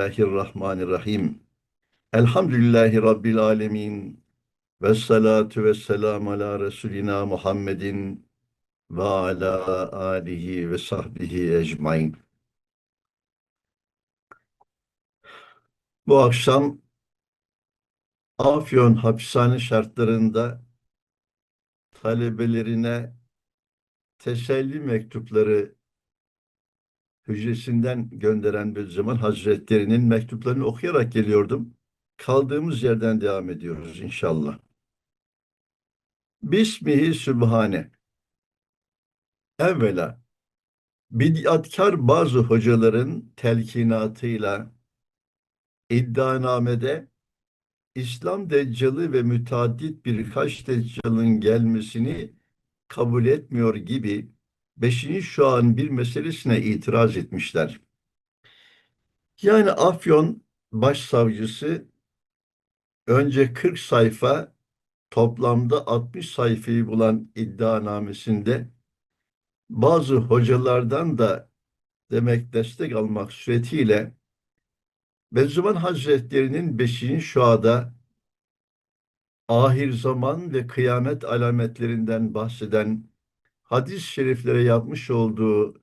Bismillahirrahmanirrahim. Elhamdülillahi Rabbil alemin. Ve salatu ve selamu ala Resulina Muhammedin ve ala alihi ve sahbihi ecmain. Bu akşam Afyon hapishane şartlarında talebelerine teselli mektupları hücresinden gönderen Bediüzzaman Hazretleri'nin mektuplarını okuyarak geliyordum. Kaldığımız yerden devam ediyoruz inşallah. Bismihi Sübhane. Evvela, bid'atkar bazı hocaların telkinatıyla iddianamede İslam deccalı ve müteaddit birkaç deccalın gelmesini kabul etmiyor gibi beşinci şu an bir meselesine itiraz etmişler. Yani Afyon Başsavcısı önce 40 sayfa toplamda 60 sayfayı bulan iddianamesinde bazı hocalardan da demek destek almak suretiyle Bediüzzaman Hazretleri'nin 5. şuada ahir zaman ve kıyamet alametlerinden bahseden hadis-i şeriflere yapmış olduğu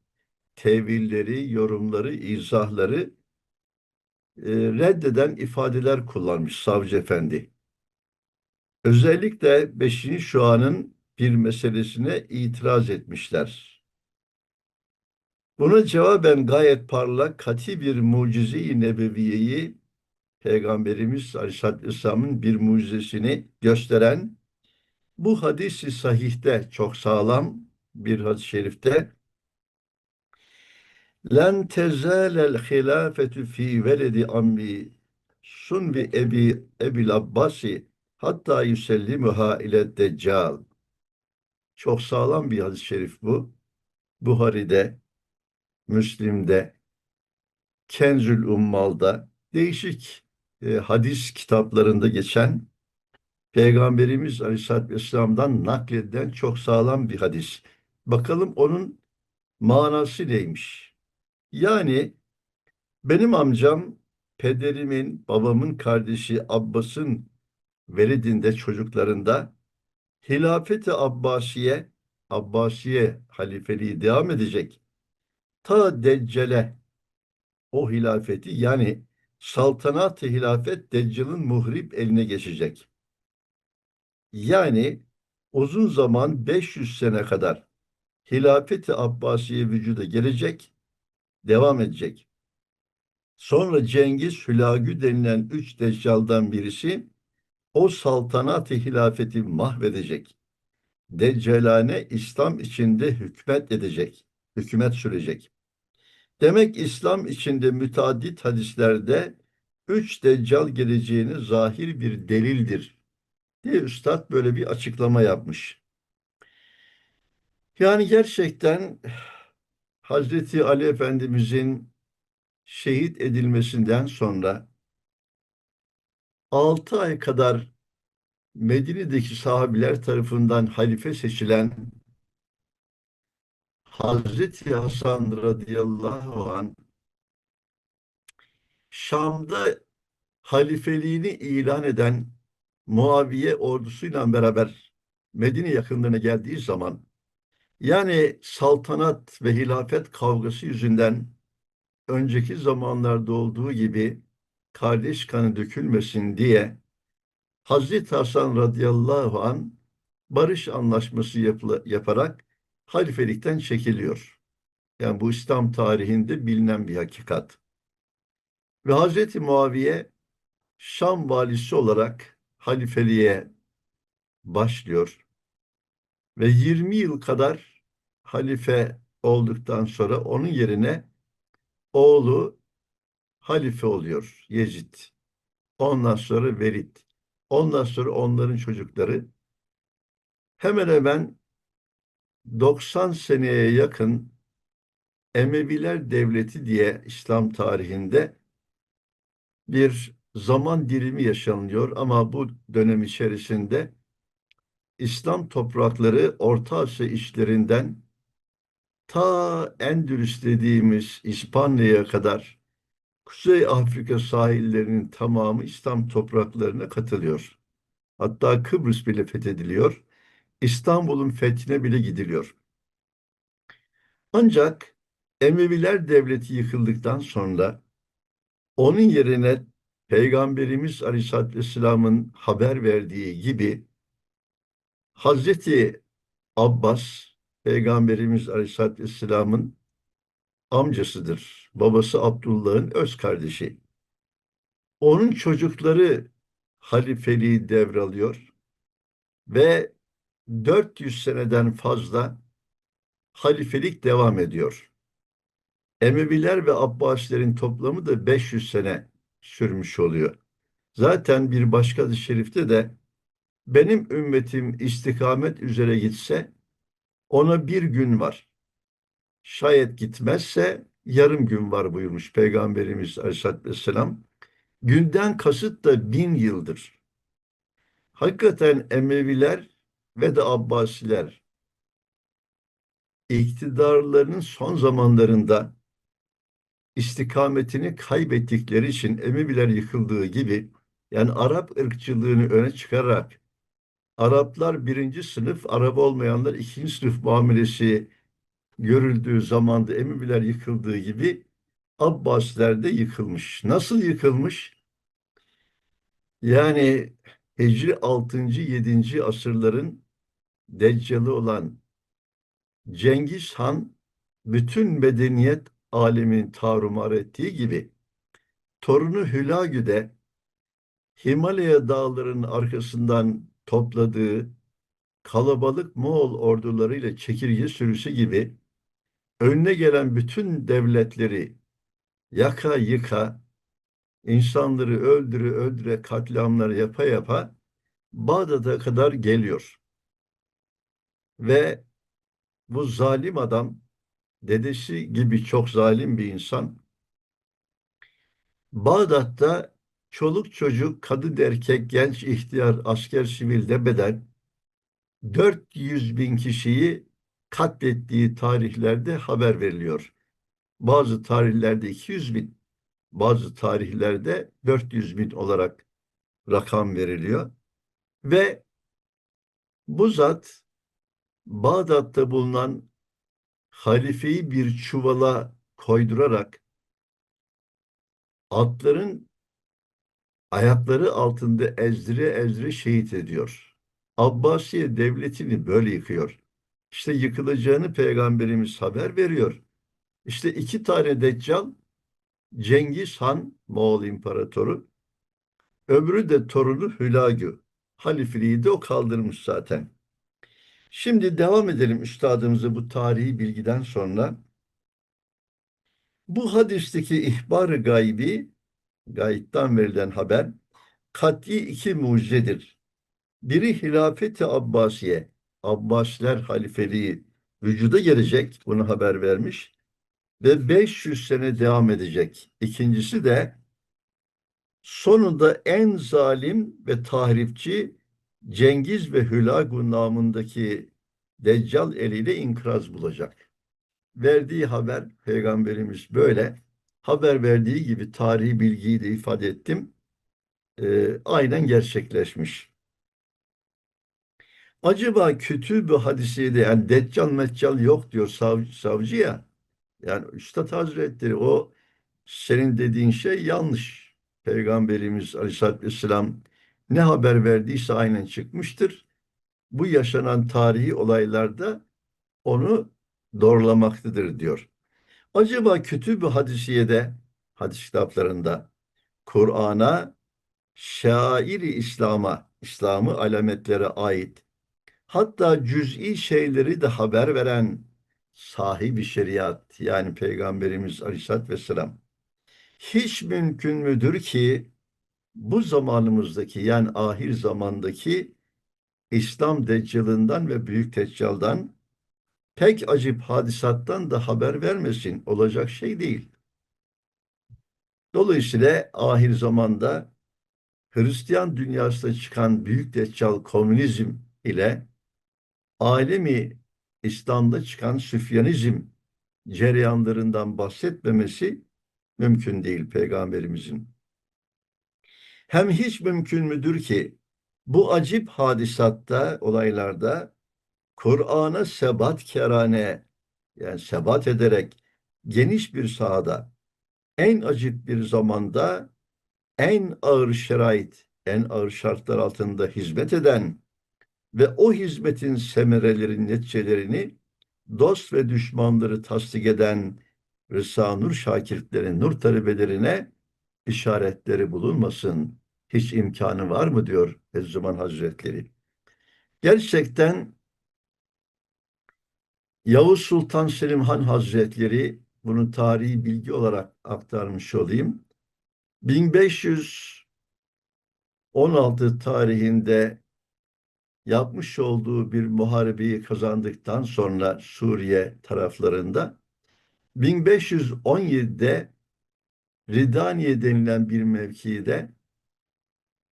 tevilleri, yorumları, izahları e, reddeden ifadeler kullanmış savcı efendi. Özellikle 5. şuanın bir meselesine itiraz etmişler. Buna cevaben gayet parlak, kati bir mucize-i nebeviyeyi Peygamberimiz Aleyhisselatü bir mucizesini gösteren bu hadisi sahihte çok sağlam bir hadis-i şerifte Len tezelel hilafetü fi veledi ammi sunvi ebi ebil abbasi hatta yüsellimuha ile deccal. Çok sağlam bir hadis-i şerif bu. Buhari'de, Müslim'de, Kenzül Ummal'da değişik e, hadis kitaplarında geçen Peygamberimiz Aleyhisselatü Vesselam'dan nakledilen çok sağlam bir hadis. Bakalım onun manası neymiş? Yani benim amcam pederimin, babamın kardeşi Abbas'ın veledinde çocuklarında hilafeti Abbasiye, Abbasiye halifeliği devam edecek. Ta Deccale o hilafeti yani saltanat-ı hilafet Deccal'ın muhrip eline geçecek. Yani uzun zaman 500 sene kadar hilafeti Abbasiye vücuda gelecek, devam edecek. Sonra Cengiz Hülagü denilen üç deccaldan birisi o saltanat-ı hilafeti mahvedecek. Deccalane İslam içinde hükmet edecek, hükümet sürecek. Demek İslam içinde müteaddit hadislerde üç deccal geleceğini zahir bir delildir diye üstad böyle bir açıklama yapmış. Yani gerçekten Hazreti Ali Efendimizin şehit edilmesinden sonra altı ay kadar Medine'deki sahabiler tarafından halife seçilen Hazreti Hasan radıyallahu an Şam'da halifeliğini ilan eden Muaviye ordusuyla beraber Medine yakınlarına geldiği zaman yani saltanat ve hilafet kavgası yüzünden önceki zamanlarda olduğu gibi kardeş kanı dökülmesin diye Hazreti Hasan radıyallahu an barış anlaşması yaparak halifelikten çekiliyor. Yani bu İslam tarihinde bilinen bir hakikat. Ve Hazreti Muaviye Şam valisi olarak halifeliğe başlıyor. Ve 20 yıl kadar halife olduktan sonra onun yerine oğlu halife oluyor Yezid. Ondan sonra Velid. Ondan sonra onların çocukları hemen hemen 90 seneye yakın Emeviler Devleti diye İslam tarihinde bir zaman dilimi yaşanıyor ama bu dönem içerisinde İslam toprakları Orta Asya işlerinden ta Endülüs dediğimiz İspanya'ya kadar Kuzey Afrika sahillerinin tamamı İslam topraklarına katılıyor. Hatta Kıbrıs bile fethediliyor. İstanbul'un fethine bile gidiliyor. Ancak Emeviler Devleti yıkıldıktan sonra onun yerine Peygamberimiz Aleyhisselatü Vesselam'ın haber verdiği gibi Hazreti Abbas Peygamberimiz Aleyhisselatü Vesselam'ın amcasıdır. Babası Abdullah'ın öz kardeşi. Onun çocukları halifeliği devralıyor ve 400 seneden fazla halifelik devam ediyor. Emeviler ve Abbasilerin toplamı da 500 sene sürmüş oluyor. Zaten bir başka şerifte de benim ümmetim istikamet üzere gitse ona bir gün var. Şayet gitmezse yarım gün var buyurmuş Peygamberimiz Aleyhisselatü Vesselam. Günden kasıt da bin yıldır. Hakikaten Emeviler ve de Abbasiler iktidarlarının son zamanlarında istikametini kaybettikleri için Emeviler yıkıldığı gibi yani Arap ırkçılığını öne çıkararak Araplar birinci sınıf, Arap olmayanlar ikinci sınıf muamelesi görüldüğü zamanda Emeviler yıkıldığı gibi Abbasiler de yıkılmış. Nasıl yıkılmış? Yani Hicri 6. 7. asırların Deccali olan Cengiz Han bütün medeniyet alemini tarumar ettiği gibi torunu Hülagü'de Himalaya dağlarının arkasından topladığı kalabalık Moğol ordularıyla çekirge sürüsü gibi önüne gelen bütün devletleri yaka yıka, insanları öldüre öldüre katliamlar yapa yapa Bağdat'a kadar geliyor. Ve bu zalim adam dedesi gibi çok zalim bir insan Bağdat'ta çoluk çocuk, kadın erkek, genç ihtiyar, asker, sivil demeden 400 bin kişiyi katlettiği tarihlerde haber veriliyor. Bazı tarihlerde 200 bin, bazı tarihlerde 400 bin olarak rakam veriliyor. Ve bu zat Bağdat'ta bulunan halifeyi bir çuvala koydurarak atların ayakları altında ezdire ezdire şehit ediyor. Abbasiye devletini böyle yıkıyor. İşte yıkılacağını peygamberimiz haber veriyor. İşte iki tane deccal Cengiz Han Moğol İmparatoru öbürü de torunu Hülagü. Halifeliği de o kaldırmış zaten. Şimdi devam edelim üstadımızı bu tarihi bilgiden sonra. Bu hadisteki ihbar-ı gaybi, gayipten verilen haber, kat'i iki mucizedir. Biri hilafeti Abbasiye, Abbasiler halifeliği vücuda gelecek, bunu haber vermiş ve 500 sene devam edecek. İkincisi de sonunda en zalim ve tahripçi Cengiz ve Hülagu namındaki Deccal eliyle inkraz bulacak. Verdiği haber Peygamberimiz böyle. Haber verdiği gibi tarihi bilgiyi de ifade ettim. Ee, aynen gerçekleşmiş. Acaba kötü bir hadiseydi yani Deccal Meccal yok diyor savcı, savcıya. Yani Üstad Hazretleri o senin dediğin şey yanlış. Peygamberimiz Aleyhisselatü Vesselam ne haber verdiyse aynen çıkmıştır. Bu yaşanan tarihi olaylarda onu doğrulamaktadır diyor. Acaba kötü bir hadisiyede, hadis kitaplarında Kur'an'a, şairi İslam'a, İslam'ı alametlere ait hatta cüz'i şeyleri de haber veren sahibi şeriat yani Peygamberimiz Aleyhisselatü Vesselam hiç mümkün müdür ki bu zamanımızdaki yani ahir zamandaki İslam deccalından ve büyük deccaldan pek acip hadisattan da haber vermesin. Olacak şey değil. Dolayısıyla ahir zamanda Hristiyan dünyasında çıkan büyük deccal komünizm ile alemi İslam'da çıkan Süfyanizm cereyanlarından bahsetmemesi mümkün değil peygamberimizin. Hem hiç mümkün müdür ki bu acip hadisatta, olaylarda Kur'an'a sebat kerane yani sebat ederek geniş bir sahada en acip bir zamanda en ağır şerait, en ağır şartlar altında hizmet eden ve o hizmetin semerelerin neticelerini dost ve düşmanları tasdik eden Rıza Nur şakirtlerin, nur talebelerine işaretleri bulunmasın. Hiç imkanı var mı diyor Ezzuman Hazretleri. Gerçekten Yavuz Sultan Selim Han Hazretleri bunu tarihi bilgi olarak aktarmış olayım. 1516 tarihinde yapmış olduğu bir muharebeyi kazandıktan sonra Suriye taraflarında 1517'de Ridaniye denilen bir mevkide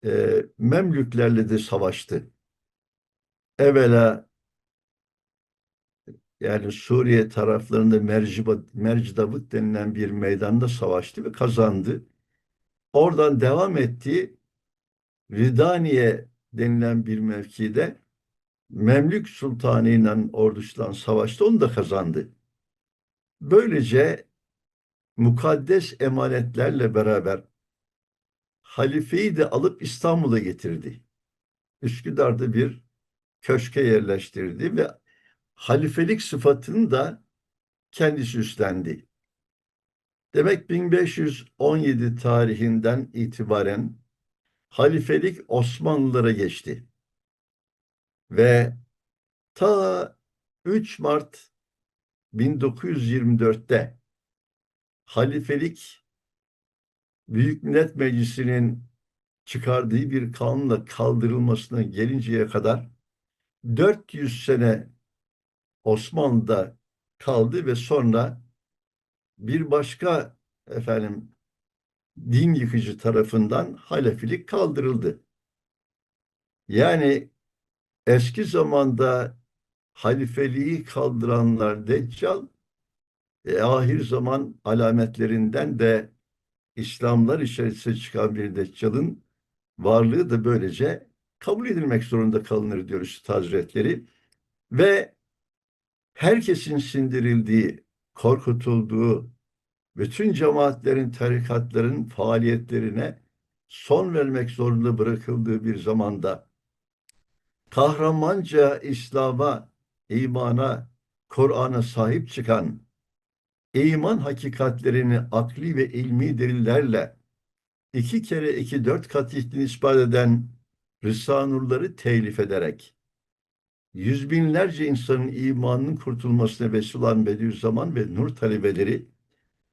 e, Memlüklerle de savaştı. Evvela yani Suriye taraflarında Merciba, Mercidavut denilen bir meydanda savaştı ve kazandı. Oradan devam etti. Ridaniye denilen bir mevkide Memlük Sultanı ile ordusundan savaştı. Onu da kazandı. Böylece mukaddes emanetlerle beraber halifeyi de alıp İstanbul'a getirdi. Üsküdar'da bir köşke yerleştirdi ve halifelik sıfatını da kendisi üstlendi. Demek 1517 tarihinden itibaren halifelik Osmanlılara geçti. Ve ta 3 Mart 1924'te halifelik Büyük Millet Meclisi'nin çıkardığı bir kanunla kaldırılmasına gelinceye kadar 400 sene Osmanlı'da kaldı ve sonra bir başka efendim din yıkıcı tarafından halefilik kaldırıldı. Yani eski zamanda halifeliği kaldıranlar Deccal, e, ahir zaman alametlerinden de İslamlar içerisinde çıkan bir Deccal'ın varlığı da böylece kabul edilmek zorunda kalınır diyor Üstad Hazretleri. Ve herkesin sindirildiği, korkutulduğu, bütün cemaatlerin, tarikatların faaliyetlerine son vermek zorunda bırakıldığı bir zamanda kahramanca İslam'a, imana, Kur'an'a sahip çıkan, iman hakikatlerini akli ve ilmi delillerle iki kere iki dört kat ispat eden Rısa telif ederek yüz binlerce insanın imanının kurtulmasına vesile olan Bediüzzaman ve Nur talebeleri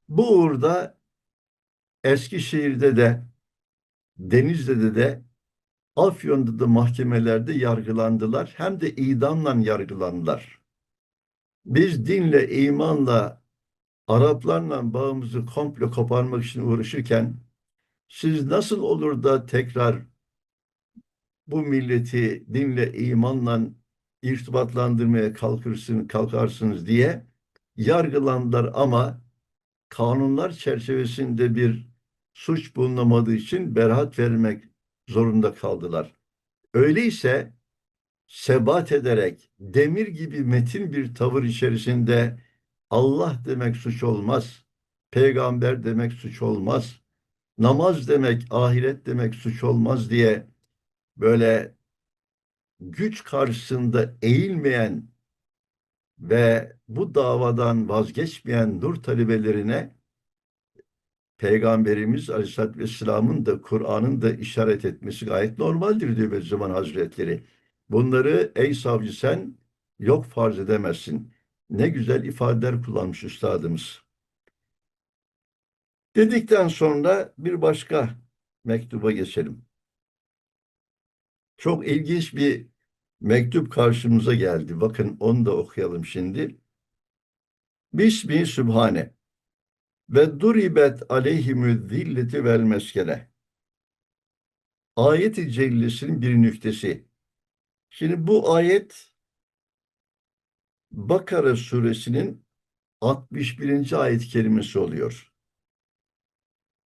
bu uğurda Eskişehir'de de Denizli'de de Afyon'da da mahkemelerde yargılandılar. Hem de idamla yargılandılar. Biz dinle, imanla, Araplarla bağımızı komple koparmak için uğraşırken siz nasıl olur da tekrar bu milleti dinle, imanla irtibatlandırmaya kalkırsın, kalkarsınız diye yargılandılar ama kanunlar çerçevesinde bir suç bulunamadığı için beraat vermek zorunda kaldılar. Öyleyse sebat ederek demir gibi metin bir tavır içerisinde Allah demek suç olmaz, peygamber demek suç olmaz, namaz demek, ahiret demek suç olmaz diye böyle güç karşısında eğilmeyen ve bu davadan vazgeçmeyen nur talebelerine Peygamberimiz Aleyhisselatü Vesselam'ın da Kur'an'ın da işaret etmesi gayet normaldir diyor Bediüzzaman Hazretleri. Bunları ey savcı sen yok farz edemezsin. Ne güzel ifadeler kullanmış üstadımız. Dedikten sonra bir başka mektuba geçelim. Çok ilginç bir mektup karşımıza geldi. Bakın onu da okuyalım şimdi. Bismi Sübhane ve duribet aleyhimü zilleti vel meskene. Ayet-i Celles'in bir nüktesi. Şimdi bu ayet Bakara suresinin 61. ayet kelimesi oluyor.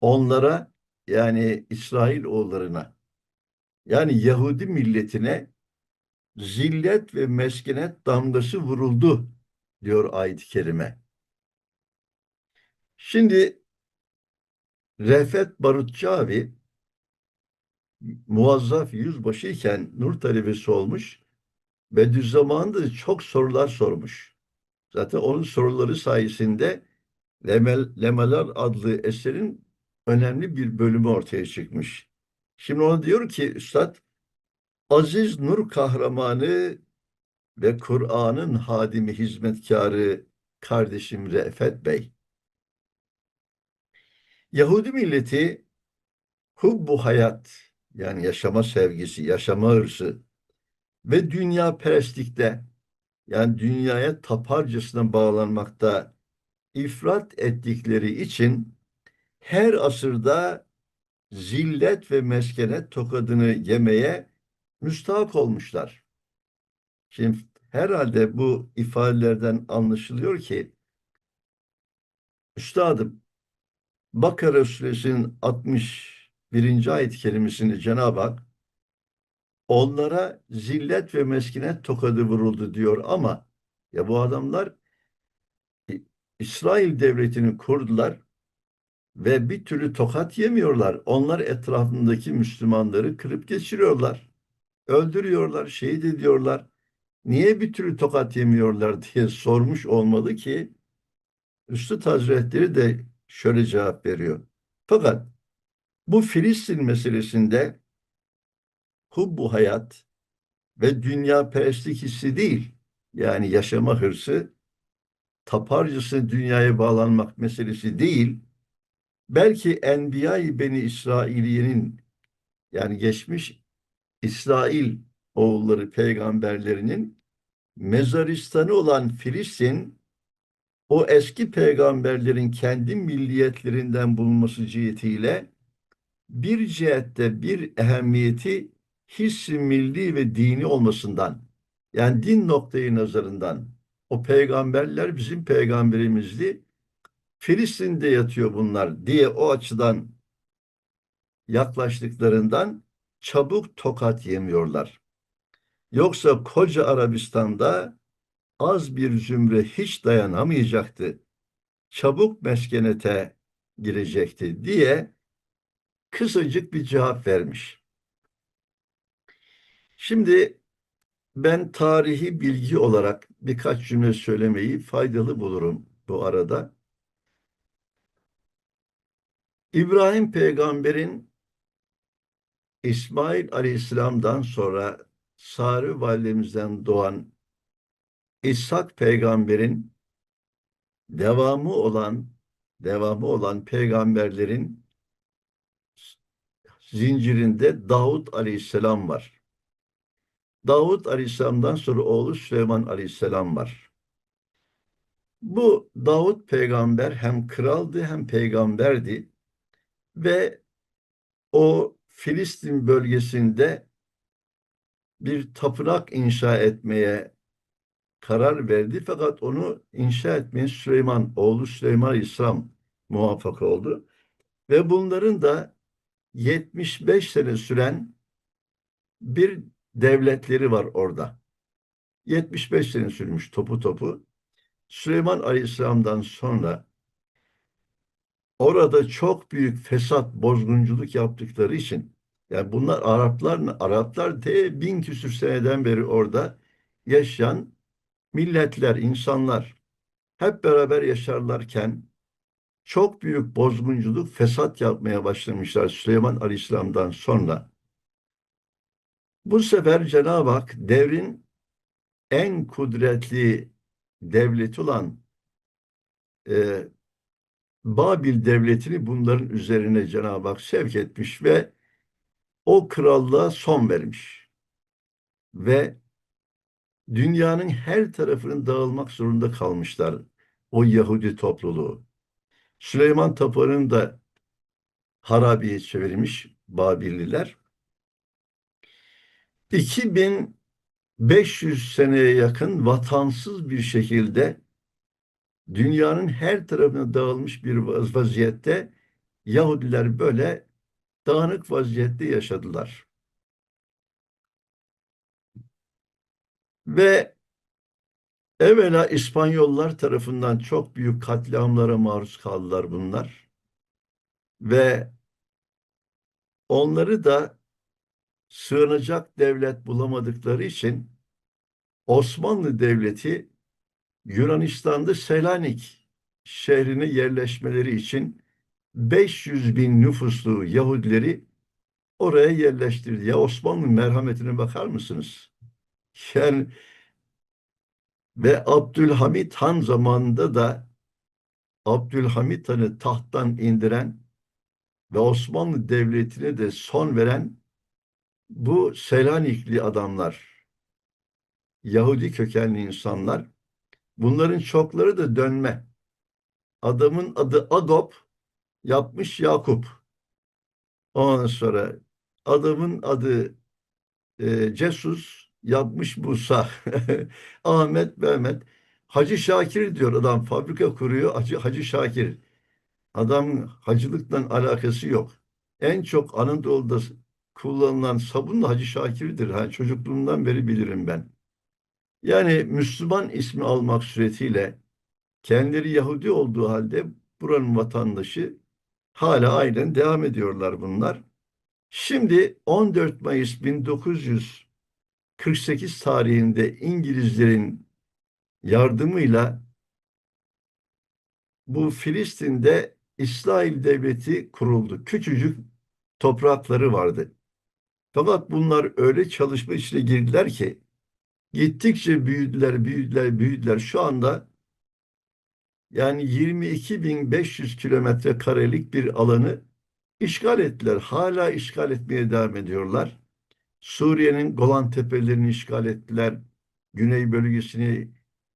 onlara yani İsrail oğullarına yani Yahudi milletine zillet ve meskenet damgası vuruldu diyor ayet-i kerime. Şimdi Refet Barutçu abi muvazzaf yüzbaşı iken Nur talebesi olmuş. Bediüzzaman'da çok sorular sormuş. Zaten onun soruları sayesinde Lemel, Lemeler adlı eserin önemli bir bölümü ortaya çıkmış. Şimdi ona diyor ki Üstad, Aziz Nur kahramanı ve Kur'an'ın hadimi hizmetkarı kardeşim Refet Bey. Yahudi milleti hubbu hayat yani yaşama sevgisi, yaşama hırsı ve dünya perestlikte yani dünyaya taparcasına bağlanmakta ifrat ettikleri için her asırda zillet ve meskenet tokadını yemeye müstahak olmuşlar. Şimdi herhalde bu ifadelerden anlaşılıyor ki Üstadım Bakara Suresinin 61. ayet kelimesini Cenab-ı Hak onlara zillet ve meskinet tokadı vuruldu diyor ama ya bu adamlar İsrail devletini kurdular ve bir türlü tokat yemiyorlar. Onlar etrafındaki Müslümanları kırıp geçiriyorlar. Öldürüyorlar, şehit ediyorlar. Niye bir türlü tokat yemiyorlar diye sormuş olmalı ki Üstad Hazretleri de şöyle cevap veriyor. Fakat bu Filistin meselesinde hubbu hayat ve dünya perestlik hissi değil, yani yaşama hırsı, taparcısı dünyaya bağlanmak meselesi değil, belki Enbiya-i Beni İsrailiye'nin yani geçmiş İsrail oğulları peygamberlerinin mezaristanı olan Filistin o eski peygamberlerin kendi milliyetlerinden bulunması cihetiyle bir cihette bir ehemmiyeti hissi milli ve dini olmasından yani din noktayı nazarından o peygamberler bizim peygamberimizdi. Filistin'de yatıyor bunlar diye o açıdan yaklaştıklarından çabuk tokat yemiyorlar. Yoksa koca Arabistan'da az bir zümre hiç dayanamayacaktı. Çabuk meskenete girecekti diye kısacık bir cevap vermiş. Şimdi ben tarihi bilgi olarak birkaç cümle söylemeyi faydalı bulurum bu arada. İbrahim peygamberin İsmail aleyhisselamdan sonra Sarı validemizden doğan İshak peygamberin devamı olan devamı olan peygamberlerin zincirinde Davut aleyhisselam var. Davut aleyhisselamdan sonra oğlu Süleyman aleyhisselam var. Bu Davut peygamber hem kraldı hem peygamberdi ve o Filistin bölgesinde bir tapınak inşa etmeye karar verdi. Fakat onu inşa etmeye Süleyman, oğlu Süleyman Aleyhisselam muvaffak oldu. Ve bunların da 75 sene süren bir devletleri var orada. 75 sene sürmüş topu topu. Süleyman Aleyhisselam'dan sonra orada çok büyük fesat, bozgunculuk yaptıkları için yani bunlar Araplar Araplar de bin küsür seneden beri orada yaşayan milletler, insanlar hep beraber yaşarlarken çok büyük bozgunculuk, fesat yapmaya başlamışlar Süleyman Aleyhisselam'dan sonra. Bu sefer Cenab-ı Hak devrin en kudretli devleti olan e, Babil devletini bunların üzerine Cenab-ı Hak sevk etmiş ve o krallığa son vermiş. Ve dünyanın her tarafının dağılmak zorunda kalmışlar o Yahudi topluluğu. Süleyman Tapını'nı da harabeye çevirmiş Babilliler. 2500 seneye yakın vatansız bir şekilde dünyanın her tarafına dağılmış bir vaziyette Yahudiler böyle dağınık vaziyette yaşadılar. Ve evvela İspanyollar tarafından çok büyük katliamlara maruz kaldılar bunlar. Ve onları da sığınacak devlet bulamadıkları için Osmanlı Devleti Yunanistan'da Selanik şehrine yerleşmeleri için 500 bin nüfuslu Yahudileri oraya yerleştirdi. Ya Osmanlı merhametine bakar mısınız? Yani ve Abdülhamit Han zamanında da Abdülhamit Han'ı tahttan indiren ve Osmanlı Devleti'ne de son veren bu Selanikli adamlar, Yahudi kökenli insanlar, bunların çokları da dönme. Adamın adı Agop, yapmış Yakup. Ondan sonra adamın adı e, Cesus, yapmış Musa. Ahmet, Mehmet. Hacı Şakir diyor adam, fabrika kuruyor, Hacı, Hacı Şakir. Adam hacılıkla alakası yok. En çok Anadolu'da kullanılan sabun da Hacı Şakir'dir. Ha, çocukluğumdan beri bilirim ben. Yani Müslüman ismi almak suretiyle kendileri Yahudi olduğu halde buranın vatandaşı hala aynen devam ediyorlar bunlar. Şimdi 14 Mayıs 1948 tarihinde İngilizlerin yardımıyla bu Filistin'de İsrail devleti kuruldu. Küçücük toprakları vardı. Fakat bunlar öyle çalışma içine girdiler ki gittikçe büyüdüler, büyüdüler, büyüdüler. Şu anda yani 22.500 kilometre karelik bir alanı işgal ettiler. Hala işgal etmeye devam ediyorlar. Suriye'nin Golan Tepelerini işgal ettiler. Güney bölgesini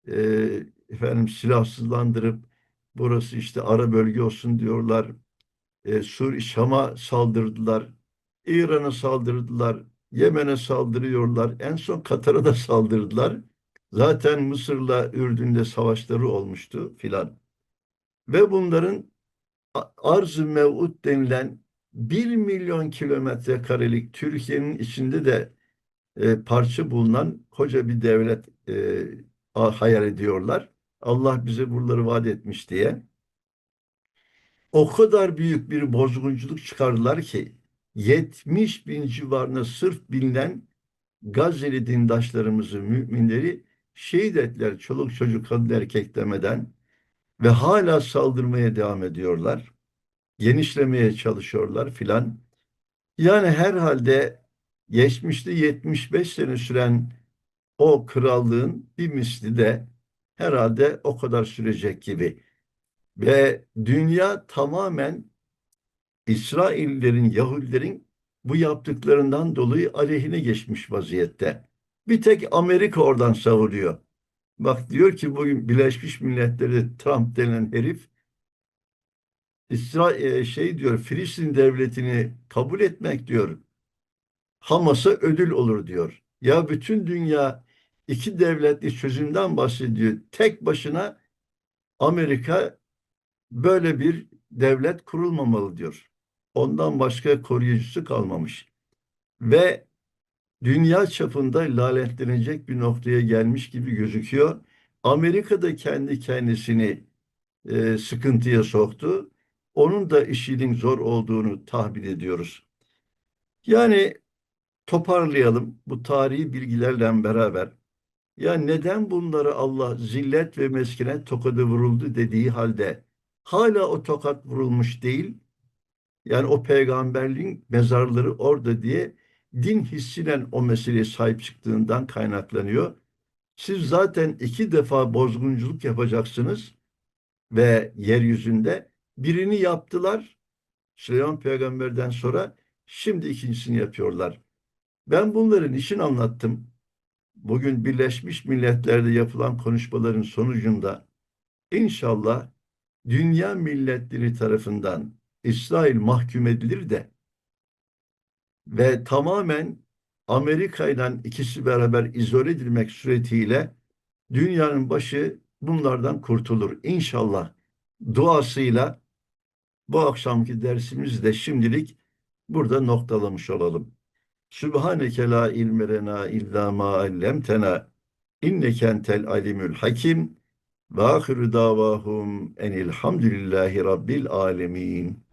e, efendim silahsızlandırıp burası işte ara bölge olsun diyorlar. E, Sur Şam'a saldırdılar. İran'a saldırdılar. Yemen'e saldırıyorlar. En son Katar'a da saldırdılar. Zaten Mısır'la Ürdün'de savaşları olmuştu filan. Ve bunların arz-ı mev'ud denilen 1 milyon kilometre karelik Türkiye'nin içinde de e, parça bulunan koca bir devlet e, hayal ediyorlar. Allah bize buraları vaat etmiş diye. O kadar büyük bir bozgunculuk çıkardılar ki 70 bin civarında sırf bilinen Gazze'li dindaşlarımızı, müminleri şehit ettiler çoluk çocuk kadın erkek demeden ve hala saldırmaya devam ediyorlar. Genişlemeye çalışıyorlar filan. Yani herhalde geçmişte 75 sene süren o krallığın bir misli de herhalde o kadar sürecek gibi. Ve dünya tamamen İsraillerin, Yahudilerin bu yaptıklarından dolayı aleyhine geçmiş vaziyette. Bir tek Amerika oradan savuruyor. Bak diyor ki bugün Birleşmiş Milletleri Trump denen herif İsrail şey diyor Filistin devletini kabul etmek diyor Hamas'a ödül olur diyor. Ya bütün dünya iki devletli çözümden bahsediyor. Tek başına Amerika böyle bir devlet kurulmamalı diyor. Ondan başka koruyucusu kalmamış. Ve dünya çapında lanetlenecek bir noktaya gelmiş gibi gözüküyor. Amerika da kendi kendisini e, sıkıntıya soktu. Onun da işinin zor olduğunu tahmin ediyoruz. Yani toparlayalım bu tarihi bilgilerle beraber. Ya neden bunları Allah zillet ve meskine tokadı vuruldu dediği halde hala o tokat vurulmuş değil? Yani o peygamberliğin mezarları orada diye din hissiyle o meseleye sahip çıktığından kaynaklanıyor. Siz zaten iki defa bozgunculuk yapacaksınız ve yeryüzünde birini yaptılar Süleyman peygamberden sonra şimdi ikincisini yapıyorlar. Ben bunların için anlattım. Bugün Birleşmiş Milletler'de yapılan konuşmaların sonucunda inşallah dünya milletleri tarafından İsrail mahkum edilir de ve tamamen Amerika ile ikisi beraber izole edilmek suretiyle dünyanın başı bunlardan kurtulur. İnşallah duasıyla bu akşamki dersimizi de şimdilik burada noktalamış olalım. Sübhaneke la ilme lena illa ma allamtena inneke entel alimul hakim ve ahiru davahum enilhamdülillahi rabbil alemin.